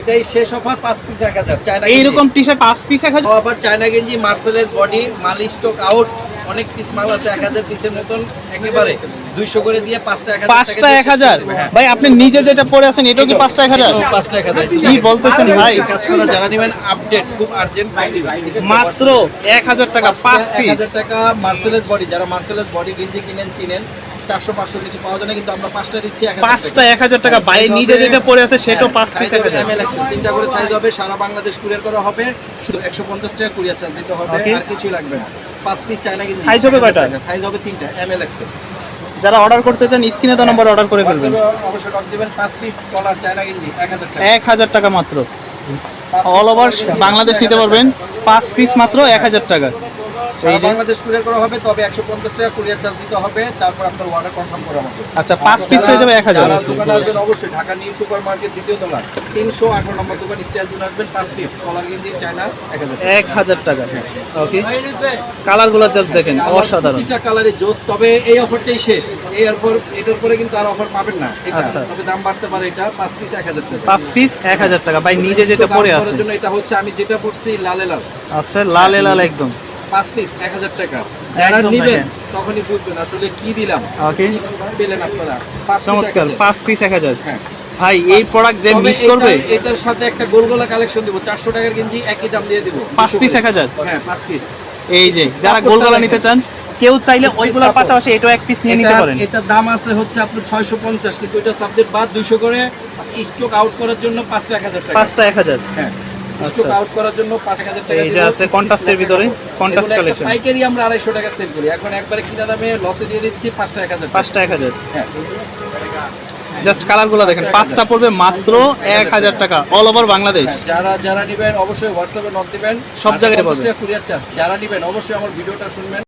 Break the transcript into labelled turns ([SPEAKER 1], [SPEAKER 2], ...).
[SPEAKER 1] এটাই শেষ অফার পাঁচ পিস এক হাজার। চায়না
[SPEAKER 2] এইরকম টি শার্ট পাঁচ পিস এক হাজার?
[SPEAKER 1] আবার চায়না গেঞ্জি মার্সেলেস বডি মালিশ স্টক আউট অনেক পিস মাল আছে এক হাজার পিসের মতন একেবারে। দুইশো করে দিয়ে পাঁচটা এক
[SPEAKER 2] পাঁচটা এক হাজার?
[SPEAKER 1] হ্যাঁ।
[SPEAKER 2] ভাই আপনি নিজে যেটা পরে আছেন এটাও কি পাঁচটা এক হাজার?
[SPEAKER 1] পাঁচটা এক হাজার।
[SPEAKER 2] কি বলতেছেন ভাই?
[SPEAKER 1] কাজ করা যারা নেবেন আপডেট খুব আর্জেন্ট
[SPEAKER 2] মাত্র এক হাজার টাকা পাঁচ পিস
[SPEAKER 1] হাজার টাকা মার্সেলেস বডি যারা মার্সেলেস বডি গেঞ্জি কিনেন চিনেন চারশো পাঁচশো নিচে পাওয়া যায় না কিন্তু আমরা পাঁচটা দিচ্ছি
[SPEAKER 2] পাঁচটা এক হাজার টাকা ভাই নিজে যেটা পরে আছে সেটাও পাঁচ পিস এক হাজার।
[SPEAKER 1] তিনটা করে সাইজ হবে সারা বাংলাদেশ কুরিয়ার করা হবে শুধু একশো পঞ্চাশ টাকা কুরিয়ার চার্জ দিতে হবে আর কিছুই লাগবে না। পাঁচ পিস চায়না গেঞ্জি
[SPEAKER 2] Size হবে কয়টা?
[SPEAKER 1] সাইজ হবে তিনটা এম এল এক্সেল
[SPEAKER 2] যারা অর্ডার করতে চান স্ক্রিনে তো নম্বর অর্ডার করে ফেলবেন।
[SPEAKER 1] অবশ্যই ডক দিবেন পাঁচ পিস কলার চায়না গেঞ্জি এক হাজার টাকা।
[SPEAKER 2] মাত্র। অল ওভার বাংলাদেশ নিতে পারবেন পাঁচ পিস মাত্র এক হাজার টাকা।
[SPEAKER 1] বাংলাদেশ কুরিয়ার করা হবে তবে একশো পঞ্চাশ টাকা কুরিয়ার চার্জ দিতে হবে তারপর আপনার অর্ডার কনফার্ম করা হবে।
[SPEAKER 2] আচ্ছা পাঁচ পিস যাবে এক হাজার।
[SPEAKER 1] দোকানে আসবেন অবশ্যই ঢাকা নিউ সুপার মার্কেট দ্বিতীয় তলা তিনশো আঠারো নম্বর দোকান স্টাইল জুন আসবেন পাঁচ পিস কলার গেঞ্জি চায়না এক হাজার
[SPEAKER 2] টাকা। ওকে কালারগুলো জাস্ট দেখেন অসাধারণ
[SPEAKER 1] প্রতিটা কালারে জোস তবে এই অফারটাই শেষ। এই এটার পরে কিন্তু আর অফার পাবেন না।
[SPEAKER 2] আচ্ছা।
[SPEAKER 1] তবে দাম বাড়তে পারে এটা পাঁচ পিস এক হাজার টাকা।
[SPEAKER 2] পাঁচ পিস এক হাজার টাকা। ভাই নিজে যেটা পরে আছে।
[SPEAKER 1] এটা হচ্ছে আমি যেটা পড়ছি লালে লাল
[SPEAKER 2] আচ্ছা লাল লাল একদম।
[SPEAKER 1] পাঁচ পিস এক হাজার টাকা। যারা নিবেন তখনই বুঝবেন আসলে কি দিলাম।
[SPEAKER 2] ওকে।
[SPEAKER 1] পেলেন আপনারা? পাঁচ
[SPEAKER 2] চমৎকার পাঁচ পিস এক হাজার।
[SPEAKER 1] হ্যাঁ।
[SPEAKER 2] ভাই এই প্রোডাক্ট যে মিস করবে
[SPEAKER 1] এটার সাথে একটা গোলগোলা কালেকশন দিব। চারশো টাকার গেঞ্জি একই দাম দিয়ে দিব।
[SPEAKER 2] পাঁচ পিস এক হাজার?
[SPEAKER 1] হ্যাঁ পাঁচ পিস
[SPEAKER 2] এই যে যারা গোলগলা। নিতে চান কেউ চাইলে ওইগুলোর পাশাপাশি এটাও এক পিস নিয়ে নিতে পারেন।
[SPEAKER 1] এটার দাম আছে হচ্ছে আপনার ছয়শো পঞ্চাশ কিন্তু এটা সাবজেক্ট বাদ দুইশো করে স্টক আউট করার জন্য পাঁচটা এক হাজার টাকা।
[SPEAKER 2] পাঁচটা এক হাজার।
[SPEAKER 1] হ্যাঁ। স্টক আউট করার জন্য পাঁচ এক হাজার টাকা
[SPEAKER 2] এই যে আছে ভিতরে।
[SPEAKER 1] পাইকারি আমরা টাকা সেল করি। এখন একবারে কিনা দামে লসে দিয়ে দিচ্ছি টাকা। হ্যাঁ।
[SPEAKER 2] জাস্ট কালারগুলো দেখেন পাঁচটা পড়বে মাত্র এক হাজার টাকা অল ওভার বাংলাদেশ
[SPEAKER 1] হ্যাঁ, যারা যারা নিবেন অবশ্যই হোয়াটসঅ্যাপে নক দিবেন।
[SPEAKER 2] সব জায়গায়
[SPEAKER 1] যারা নিবেন অবশ্যই আমার ভিডিওটা শুনবেন।